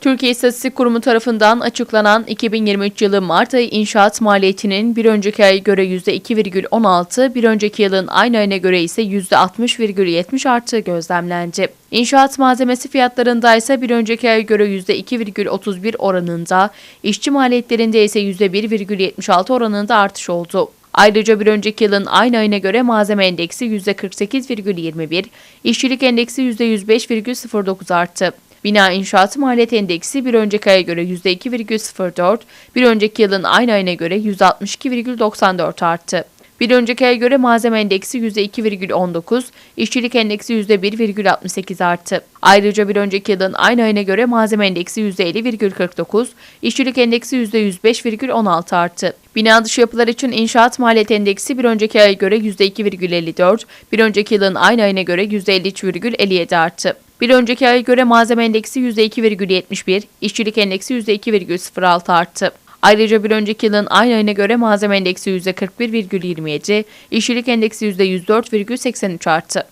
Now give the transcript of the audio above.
Türkiye İstatistik Kurumu tarafından açıklanan 2023 yılı Mart ayı inşaat maliyetinin bir önceki aya göre %2,16, bir önceki yılın aynı ayına göre ise %60,70 arttığı gözlemlendi. İnşaat malzemesi fiyatlarında ise bir önceki aya göre %2,31 oranında, işçi maliyetlerinde ise %1,76 oranında artış oldu. Ayrıca bir önceki yılın aynı ayına göre malzeme endeksi %48,21, işçilik endeksi %105,09 arttı. Bina inşaat maliyet endeksi bir önceki aya göre %2,04, bir önceki yılın aynı ayına göre %62,94 arttı. Bir önceki aya göre malzeme endeksi %2,19, işçilik endeksi %1,68 arttı. Ayrıca bir önceki yılın aynı ayına göre malzeme endeksi %50,49, işçilik endeksi %105,16 arttı. Bina dışı yapılar için inşaat maliyet endeksi bir önceki aya göre %2,54, bir önceki yılın aynı ayına göre %53,57 arttı. Bir önceki aya göre malzeme endeksi %2,71, işçilik endeksi %2,06 arttı. Ayrıca bir önceki yılın aynı ayına göre malzeme endeksi %41,27, işçilik endeksi %104,83 arttı.